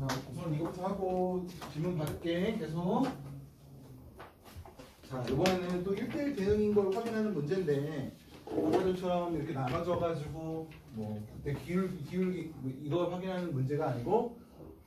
자, 우선 이것부터 하고 질문 받을게. 계속. 자, 이번에는 또 1대1 대응인 걸 확인하는 문제인데 아까처럼 이렇게 나눠져가지고 뭐 그때 기울 기울기 뭐 이걸 확인하는 문제가 아니고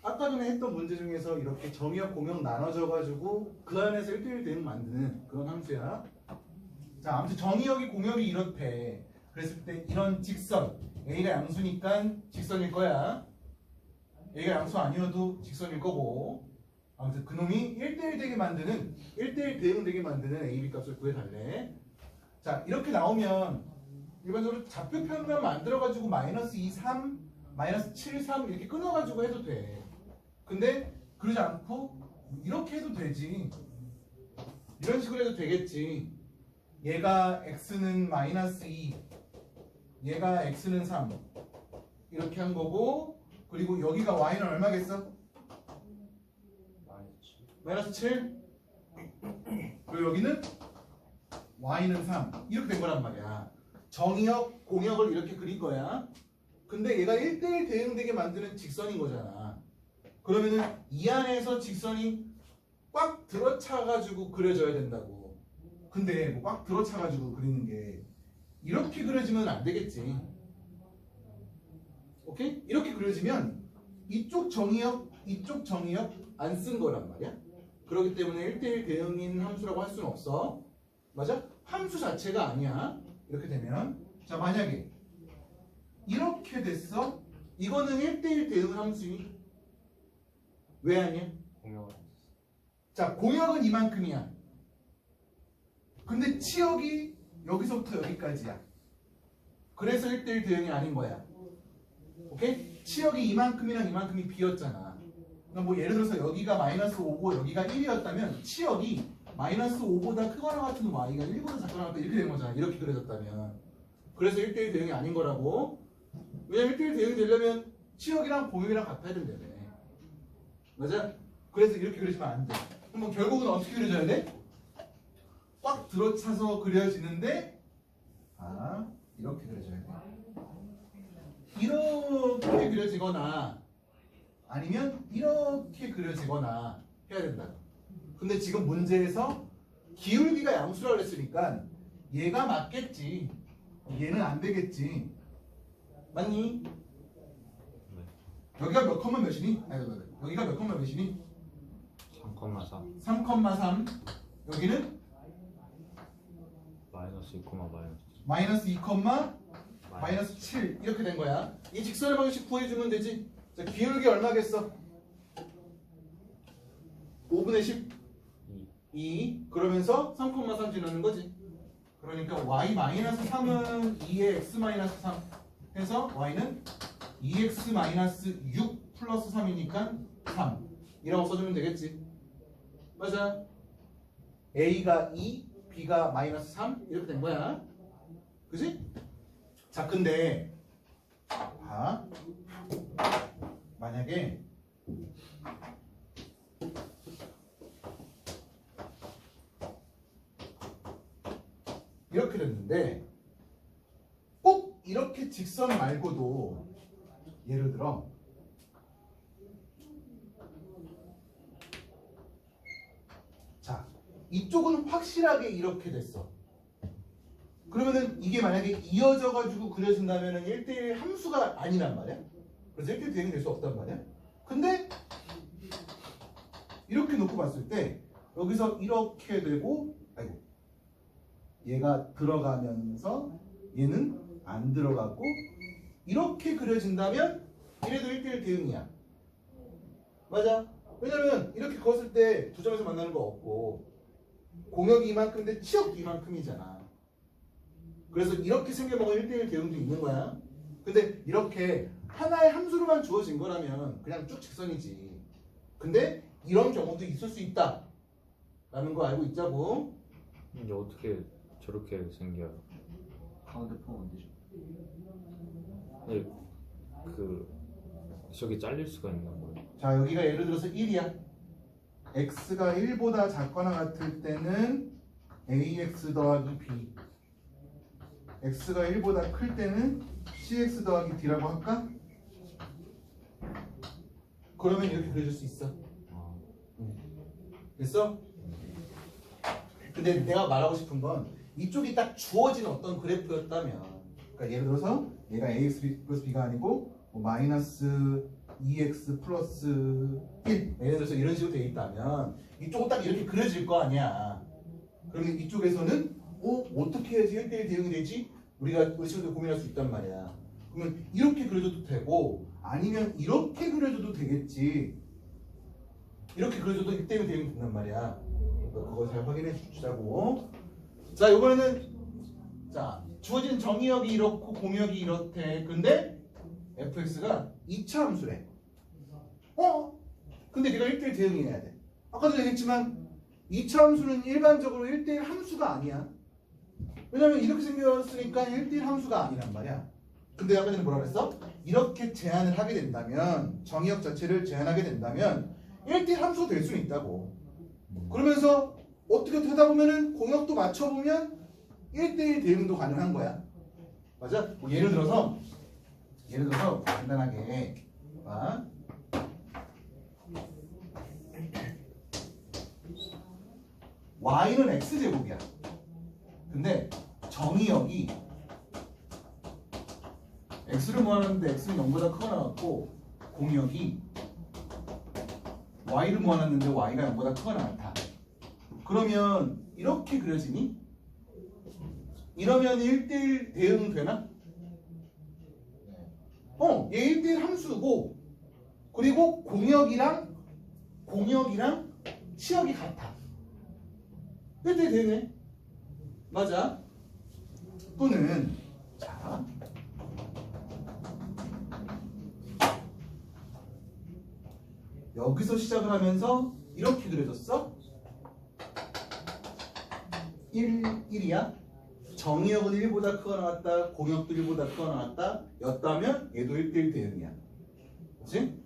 아까 전에 했던 문제 중에서 이렇게 정의역 공역 나눠져가지고 그 안에서 1대1 대응 만드는 그런 함수야. 자, 아무튼 정의역이 공역이 이렇대. 그랬을 때 이런 직선 A가 양수니까 직선일 거야. A가 양수 아니어도 직선일 거고. 아무튼 그놈이 1대1 되게 만드는 1대1 대응 되게 만드는 A, B 값을 구해달래. 자 이렇게 나오면 일반적으로 좌표편만 만들어가지고 마이너스 2, 3, 마이너스 7, 3 이렇게 끊어가지고 해도 돼. 근데 그러지 않고 이렇게 해도 되지. 이런 식으로 해도 되겠지. 얘가 x는 마이너스 2 얘가 x는 3 이렇게 한 거고 그리고 여기가 y는 얼마겠어? 마이너스 7 그리고 여기는 y는 3 이렇게 된 거란 말이야. 정의역, 공역을 이렇게 그린 거야. 근데 얘가 1대1 대응되게 만드는 직선인 거잖아. 그러면은 이 안에서 직선이 꽉 들어차가지고 그려져야 된다고. 근데 뭐 꽉 들어차가지고 그리는 게 이렇게 그려지면 안 되겠지 오케이? 이렇게 그려지면 이쪽 정의역, 이쪽 정의역 안 쓴 거란 말이야. 그렇기 때문에 1대1 대응인 함수라고 할 수는 없어. 맞아? 함수 자체가 아니야. 이렇게 되면. 자, 만약에 이렇게 됐어? 이거는 1대1 대응 함수니? 왜 아니야? 공역을 자, 공역은 이만큼이야. 근데 치역이 여기서부터 여기까지야. 그래서 1대1 대응이 아닌 거야. 오케이? 치역이 이만큼이랑 이만큼이 비었잖아. 그러니까 뭐 예를 들어서 여기가 마이너스 5고 여기가 1이었다면 치역이 마이너스 5보다 크거나 같은 y가 1보다 작거나 같다 이렇게 된 거잖아. 이렇게 그려졌다면. 그래서 1대1 대응이 아닌 거라고. 왜냐면 1대1 대응이 되려면 치역이랑 공역이랑 같아야 된다며. 맞아? 그래서 이렇게 그려지면 안 돼. 그럼 뭐 결국은 어떻게 그려져야 돼? 꽉 들어차서 그려지는데 아 이렇게 그려져야 돼. 이렇게 그려지거나 아니면 이렇게 그려지거나 해야 된다. 근데 지금 문제에서 기울기가 양수라고 그랬으니까 얘가 맞겠지. 얘는 안 되겠지. 맞니? 여기가 몇 컴마 몇이니? 아니, 아니, 아니. 여기가 몇 컴마 몇이니? 3,4 3,3 여기는 마이너스 2, 마이너스 마이너스 2, 마이너스 7 이렇게 된 거야. 이 직선의 방식 구해주면 되지. 자, 기울기 얼마겠어? 5분의 10, 2 2 그러면서 3,3 지나는 거지. 그러니까 y 마이너스 3은 2의 x 마이너스 3 해서 y는 2x 마이너스 6 플러스 3이니까 3 이라고 써주면 되겠지. 맞아. a가 2, b가 마이너스 3 이렇게 된 거야. 그지? 자, 근데 봐. 만약에 이렇게 됐는데 꼭 이렇게 직선 말고도 예를 들어 자 이쪽은 확실하게 이렇게 됐어 그러면은 이게 만약에 이어져 가지고 그려진다면은 1대1 함수가 아니란 말이야 그래서 1대1 대응이 될 수 없단 말이야 근데 이렇게 놓고 봤을 때 여기서 이렇게 되고 아이고 얘가 들어가면서 얘는 안 들어가고 이렇게 그려진다면 이래도 1대1 대응이야. 맞아. 왜냐면 이렇게 그었을 때 두 점에서 만나는 거 없고 공역이 이만큼인데 치역도 이만큼이잖아. 그래서 이렇게 생겨먹은 1대1 대응도 있는 거야. 근데 이렇게 하나의 함수로만 주어진 거라면 그냥 쭉 직선이지. 근데 이런 경우도 있을 수 있다. 라는 거 알고 있자고. 이게 어떻게 저렇게 생겨요? 가운데 포함 안 되죠. 아니, 그 저기 잘릴 수가 있는 거예요? 자 여기가 예를 들어서 1이야 x가 1보다 작거나 같을 때는 ax 더하기 b x가 1보다 클 때는 cx 더하기 d라고 할까? 그러면 이렇게 그려줄 수 있어. 아, 됐어? 근데 내가 말하고 싶은 건 이쪽이 딱 주어진 어떤 그래프였다면 그러니까 예를 들어서 얘가 ax 플러스 b가 아니고 뭐 마이너스 2x 플러스 1 예를 들어서 이런 식으로 돼 있다면 이쪽은 딱 이렇게 그려질 거 아니야 그러면 이쪽에서는 어? 어떻게 해야지 1대1 대응이 되지? 우리가 우리 친구들 고민할 수 있단 말이야. 그러면 이렇게 그려줘도 되고 아니면 이렇게 그려줘도 되겠지. 이렇게 그려줘도 1대1 대응이 된단 말이야. 그러니까 그거 잘 확인해 주자고. 자 이번에는 자 주어진 정의역이 이렇고 공역이 이렇대. 근데 fx가 2차 함수래. 어? 근데 네가 1대1 대응해야 돼. 아까도 얘기했지만 2차 함수는 일반적으로 1대1 함수가 아니야 왜냐면 이렇게 생겼으니까 1대1 함수가 아니란 말이야 근데 아까 전에 뭐라 그랬어? 이렇게 제한을 하게 된다면 정의역 자체를 제한하게 된다면 1대1 함수가 될 수는 있다고 그러면서 어떻게 되다 보면은 공역도 맞춰보면 1대1 대응도 가능한 거야. 맞아? 뭐 예를 들어서 예를 들어서 간단하게 봐. y는 x제곱이야. 근데 정의역이 x를 모아놨는데 x는 0보다 크거나 같고 공역이 y를 모아놨는데 y가 0보다 크거나 같아. 그러면 이렇게 그려지니? 이러면 1대1 대응 되나? 어, 얘 1대1 함수고 그리고 공역이랑 공역이랑 치역이 같아. 1대1 대응해. 맞아. 또는 자 여기서 시작을 하면서 이렇게 그려졌어? 1, 1이야? 정의역은 1보다 크거나 같다, 공역도 1보다 크거나 같다, 였다면 얘도 1대1 대응이야. 그치?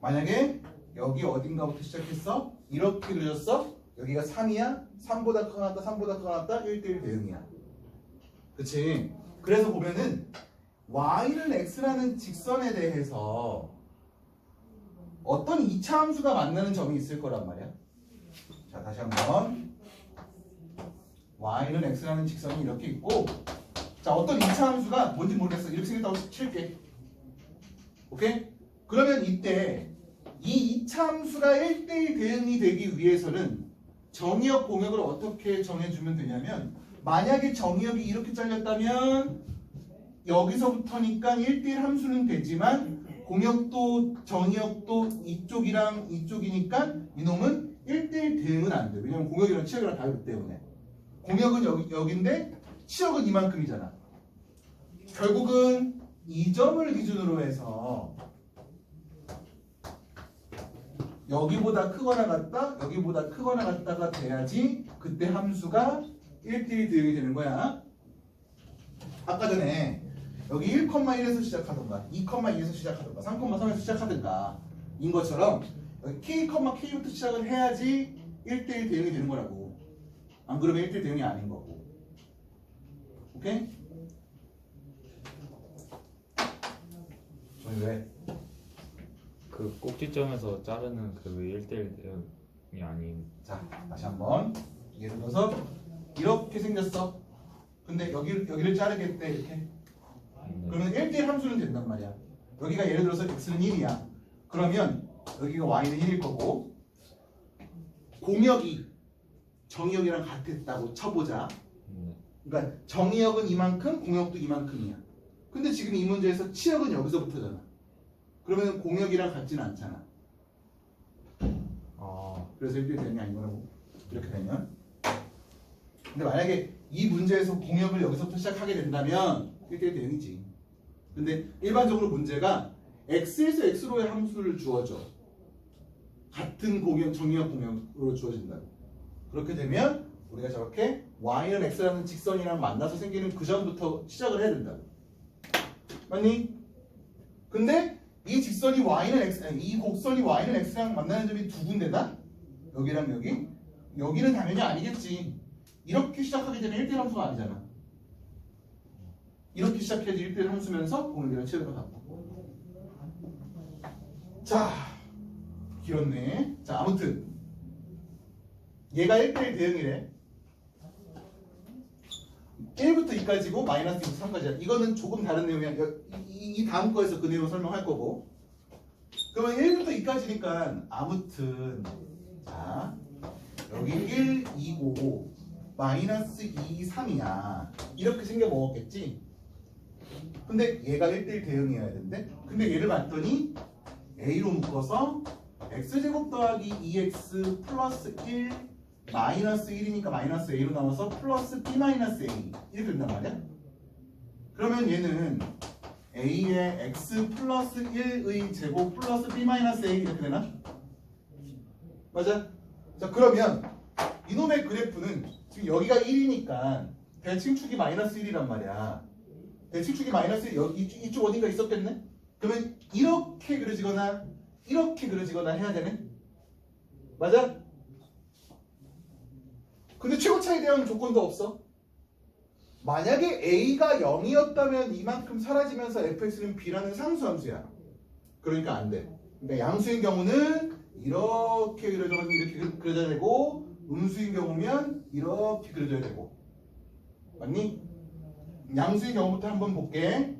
만약에 여기 어딘가부터 시작했어? 이렇게 그려졌어? 여기가 3이야? 3보다 크거나 같다, 3보다 크거나 같다, 1대1 대응이야. 그치? 그래서 보면은 y는 x라는 직선에 대해서 어떤 2차 함수가 만나는 점이 있을 거란 말이야. 자, 다시 한번. y는 x라는 직선이 이렇게 있고 자 어떤 2차 함수가 뭔지 모르겠어 이렇게 생겼다고 칠게 오케이? 그러면 이때 이 2차 함수가 1대1 대응이 되기 위해서는 정의역 공역을 어떻게 정해주면 되냐면 만약에 정의역이 이렇게 잘렸다면 여기서부터니까 1대1 함수는 되지만 공역도 정의역도 이쪽이랑 이쪽이니까 이놈은 1대1 대응은 안 돼. 왜냐면 공역이랑 치역이랑 다르기 때문에. 공역은 여기, 여기인데 치역은 이만큼이잖아. 결국은 이 점을 기준으로 해서 여기보다 크거나 같다, 여기보다 크거나 같다가 돼야지 그때 함수가 1대1 대응이 되는 거야. 아까 전에 여기 1,1에서 시작하던가 2,2에서 시작하던가 3,3에서 시작하던가 인 것처럼 K, K부터 시작을 해야지 1대1 대응이 되는 거라고. 안 그러면 1대1 대응이 아닌 거고. 오케이? 저희 왜? 그 꼭지점에서 자르는 그 1대1 대응이 아닌 자, 다시 한번 예를 들어서 이렇게 생겼어. 근데 여기, 여기를 자르겠대 이렇게. 네. 그러면 1대1 함수는 된단 말이야. 여기가 예를 들어서 x는 1이야. 그러면 여기가 y는 1일 거고 공역이 정의역이랑 같았다고 쳐보자. 네. 그러니까 정의역은 이만큼, 공역도 이만큼이야. 근데 지금 이 문제에서 치역은 여기서부터잖아. 그러면 공역이랑 같지는 않잖아. 아, 그래서 1대1 대응이 아닌 거라고. 이렇게 되면. 근데 만약에 이 문제에서 공역을 여기서부터 시작하게 된다면 1대1 대응이지. 근데 일반적으로 문제가 x에서 x로의 함수를 주어줘. 같은 공역, 정의역 공역으로 주어진다. 그렇게 되면 우리가 저렇게 y는 x라는 직선이랑 만나서 생기는 그 점부터 시작을 해야 된다. 맞니? 근데 이 직선이 y는 x, 아니, 이 곡선이 y는 x랑 만나는 점이 두 군데다? 여기랑 여기? 여기는 당연히 아니겠지. 이렇게 시작하게 되면 1대1 함수가 아니잖아. 이렇게 시작해야지 1대1 함수면서 공역이랑 치역이랑 같고. 자, 길었네. 자, 아무튼 얘가 1대1 대응이래. 1부터 2까지고 마이너스 2부터 3까지야. 이거는 조금 다른 내용이야. 여- 이, 이 다음 거에서 그 내용 설명할 거고. 그러면 1부터 2까지니까 아무튼 자 여기 1, 2, 5 마이너스 2, 3이야. 이렇게 생겨 먹었겠지? 근데 얘가 1대1 대응이어야 되는데 근데 얘를 봤더니 a로 묶어서 x제곱 더하기 2x 플러스 1 마이너스 1이니까 마이너스 a로 나와서 플러스 b 마이너스 a 이렇게 된단 말이야 그러면 얘는 a의 x 플러스 1의 제곱 플러스 b 마이너스 a 이렇게 되나? 맞아? 자 그러면 이놈의 그래프는 지금 여기가 1이니까 대칭축이 마이너스 1이란 말이야 대칭축이 마이너스 1 여기 이쪽, 이쪽 어딘가 있었겠네? 그러면 이렇게 그려지거나 이렇게 그려지거나 해야 되네? 맞아? 근데 최고 차에 대한 조건도 없어. 만약에 A가 0이었다면 이만큼 사라지면서 fx는 b라는 상수함수야. 그러니까 안 돼. 그러니까 양수인 경우는 이렇게 그려져가지고 이렇게 그- 그려져야 되고 음수인 경우면 이렇게 그려져야 되고 맞니? 양수인 경우부터 한번 볼게.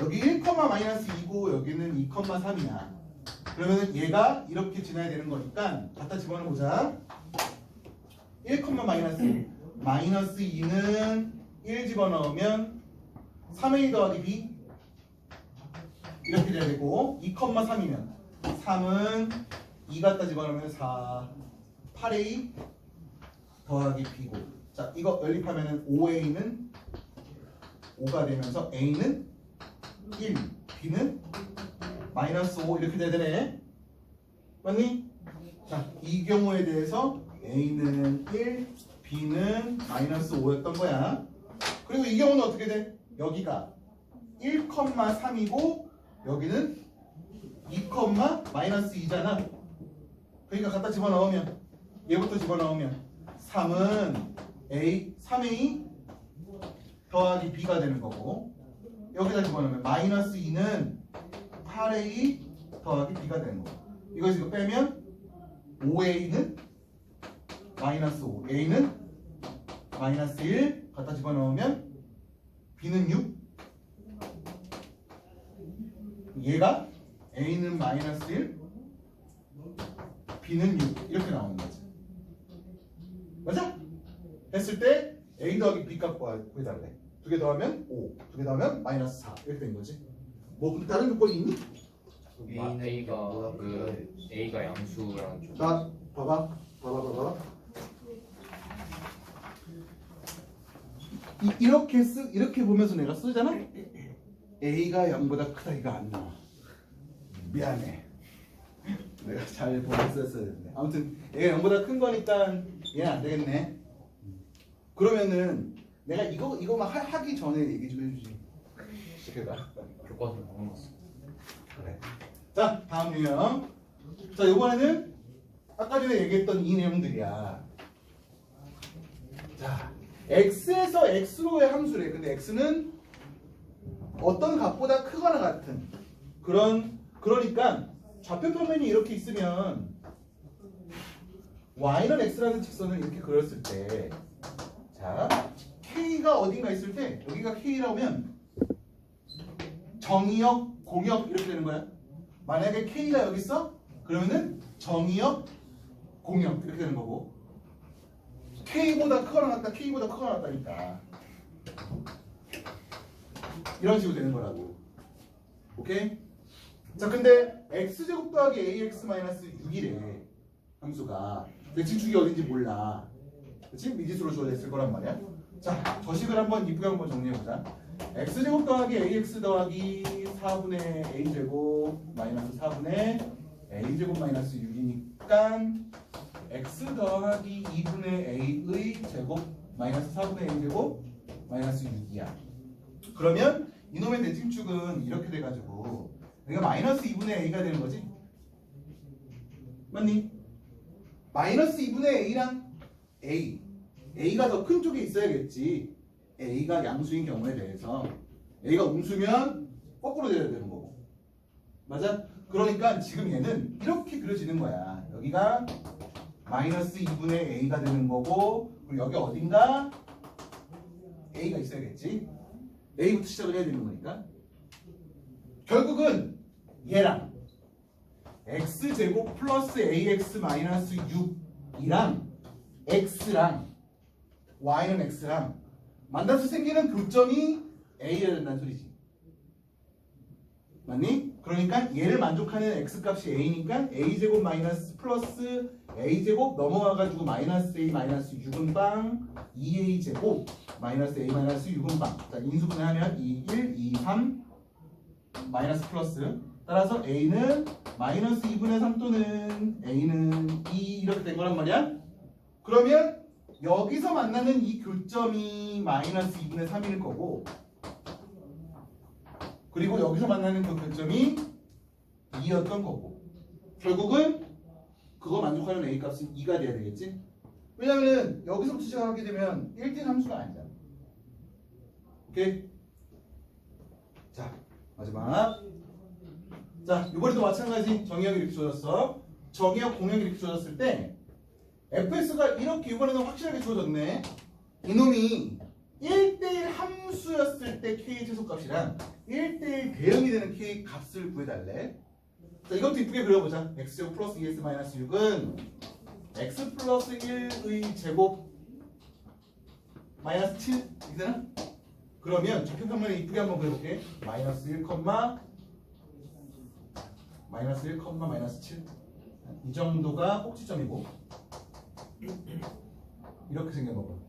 여기 1, 마이너스 2고 여기는 2, 3이야. 그러면 얘가 이렇게 지나야 되는 거니까 갖다 집어넣어보자. 1, 마이너스 2. 마이너스 2는 1 집어넣으면 3a 더하기 b. 이렇게 돼야 되고 2, 3이면 3은 2 갖다 집어넣으면 4 8a 더하기 b고. 자 이거 연립하면 5a는 5가 되면서 a는 1 b는 마이너스 5 이렇게 돼야 되네. 맞니? 자, 이 경우에 대해서 A는 1, B는 마이너스 5였던 거야. 그리고 이 경우는 어떻게 돼? 여기가 1,3이고 여기는 2, 마이너스 2잖아. 그러니까 갖다 집어넣으면 얘부터 집어넣으면 3은 A, 3A 더하기 B가 되는 거고 여기다 집어넣으면 마이너스 2는 8A 더하기 B가 되는 거고 이거 지금 빼면 5a는 마이너스 5, a는 마이너스 1 갖다 집어넣으면 b는 6 얘가 a는 마이너스 1 b는 6 이렇게 나오는 거지. 맞아? 했을 때 a 더하기 b 값 구해달래. 두 개 더하면 5, 두 개 더하면 마이너스 4 이렇게 된 거지. 뭐 다른 조건이 있니? 마- A가 그 A가 양수랑 좀 나 봐봐. 봐봐 봐봐. 이, 이 렇게 쓰 이렇게 보면서 내가 쓰잖아 A가 0보다 크다 이거 안 나와 미안해 내가 잘 보고 썼어야 되는데 아무튼 얘가 0보다 큰 거니까 얘는 안 되겠네 그러면은 내가 이거 이거만 하, 하기 전에 얘기 좀 해주지 봐 교과서 넣어놨어. 그래. 자, 다음 유형. 자, 이번에는 아까 전에 얘기했던 이 내용들이야. 자, x에서 x로의 함수래. 근데 x는 어떤 값보다 크거나 같은 그런 그러니까 좌표 평면이 이렇게 있으면 y는 x라는 직선을 이렇게 그렸을 때 자, k가 어딘가 있을 때 여기가 k라면 정의역, 공역 이렇게 되는 거야. 만약에 K가 여기 있어? 그러면은 정의역, 공역 이렇게 되는 거고 K보다 크거나 같다, K보다 크거나 같다니까 이런 식으로 되는 거라고. 오케이? 자, 근데 x제곱 더하기 ax 마이너스 6이래 함수가 대칭축이 어딘지 몰라. 그치? 미지수로 주어져 있을 거란 말이야. 자, 저식을 한번 이쁘게 한번 정리해보자. x제곱 더하기 ax 더하기 4분의 a제곱 마이너스 4분의 a제곱 마이너스 6이니까 x 더하기 2분의 a의 제곱 마이너스 4분의 a제곱 마이너스 6이야. 그러면 이놈의 대칭축은 이렇게 돼가지고 여기가 마이너스 2분의 a가 되는 거지? 맞니? 마이너스 2분의 a랑 a a가 더 큰 쪽에 있어야겠지 a가 양수인 경우에 대해서 a가 음수면 거꾸로 돼야 되는 거고 맞아? 그러니까 지금 얘는 이렇게 그려지는 거야. 여기가 마이너스 2분의 a가 되는 거고 그리고 여기 어딘가 a가 있어야겠지. a부터 시작을 해야 되는 거니까. 결국은 얘랑 x제곱 플러스 ax 마이너스 6이랑 x랑 y는 x랑 만나서 생기는 교점이 a여야 된다는 소리지. 맞니? 그러니까 얘를 만족하는 x 값이 a니까 a제곱 마이너스 플러스 a제곱 넘어가가지고 마이너스 a 마이너스 6은 빵 2a제곱 마이너스 a 마이너스 6은 빵. 자 인수분해하면 2, 1, 2, 3 마이너스 플러스 따라서 a는 마이너스 2분의 3 또는 a는 2 이렇게 된 거란 말이야. 그러면 여기서 만나는 이 교점이 마이너스 2분의 3일 거고 그리고 여기서 만나는 그 교점이 2였던 거고. 결국은 그거 만족하는 a 값은 2가 돼야 되겠지? 왜냐면은 여기서부터 시작하게 되면 1대 함수가 아니잖아. 오케이? 자 마지막. 자 이번에도 마찬가지 정의역이 이렇게 주어졌어. 정의역 공역이 이렇게 주어졌을 때 fs가 이렇게 이번에는 확실하게 주어졌네. 이놈이 1대1 함수였을 때 k 최소값이랑 1대1 대응이 되는 k 값을 구해달래 자 이것도 이쁘게 그려보자 x제곱 플러스 2x 마이너스 6은 x 플러스 1의 제곱 마이너스 7 이렇게 되나? 그러면 좌표평면에 이쁘게 한번 그려볼게 마이너스 1, 마이너스 1, 마이너스 7. 이 정도가 꼭지점이고 이렇게 생겨먹어.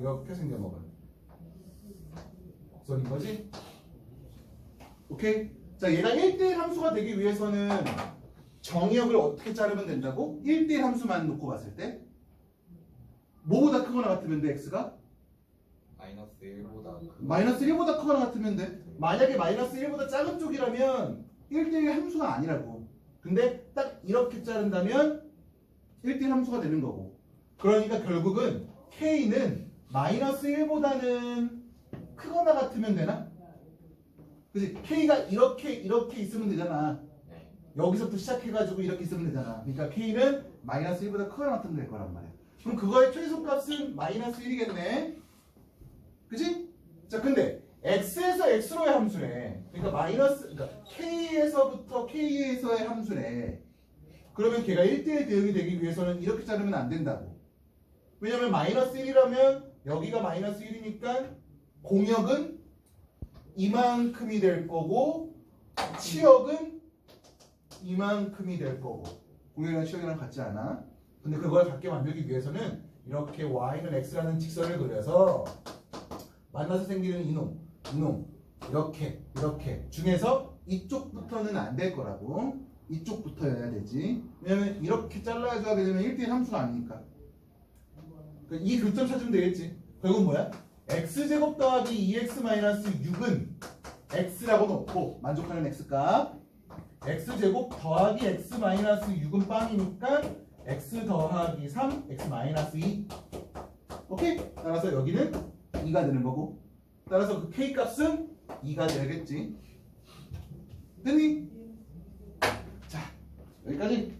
이렇게 생겨먹어. 선인 거지? 오케이? 자, 얘가 1대1 함수가 되기 위해서는 정의역을 어떻게 자르면 된다고? 1대1 함수만 놓고 봤을 때 뭐보다 크거나 같으면 돼, x가? 마이너스 1보다 마이너스 1보다 크거나 같으면 돼. 만약에 마이너스 1보다 작은 쪽이라면 1대1 함수가 아니라고. 근데 딱 이렇게 자른다면 1대1 함수가 되는 거고. 그러니까 결국은 k는 마이너스 1보다는 크거나 같으면 되나? 그지? k가 이렇게 이렇게 있으면 되잖아. 네. 여기서부터 시작해가지고 이렇게 있으면 되잖아. 그러니까 k는 마이너스 1보다 크거나 같으면 될 거란 말이야. 그럼 그거의 최소값은 마이너스 1이겠네. 그지? 자, 근데 x에서 x로의 함수래. 그러니까 마이너스, 그러니까 k에서부터 k에서의 함수래. 그러면 걔가 1대1 대응이 되기 위해서는 이렇게 자르면 안 된다고. 왜냐면 마이너스 1이라면 여기가 마이너스 1이니까 공역은 이만큼이 될 거고 치역은 이만큼이 될 거고. 공역이랑 치역이랑 같지 않아. 근데 그걸 같게 만들기 위해서는 이렇게 y는 x라는 직선을 그려서 만나서 생기는 이놈, 이놈 이렇게 이렇게 중에서 이쪽부터는 안 될 거라고. 이쪽부터여야 되지. 왜냐면 이렇게 잘라줘야 되면 1대1 함수가 아니니까. 그이 교점 찾으면 되겠지 결국 뭐야? x제곱 더하기 2x-6은 x라고 놓고 만족하는 x값 x제곱 더하기 x-6은 빵이니까 x 더하기 3, x-2 오케이? 따라서 여기는 2가 되는 거고 따라서 그 k 값은 2가 되겠지 됐니? 자 여기까지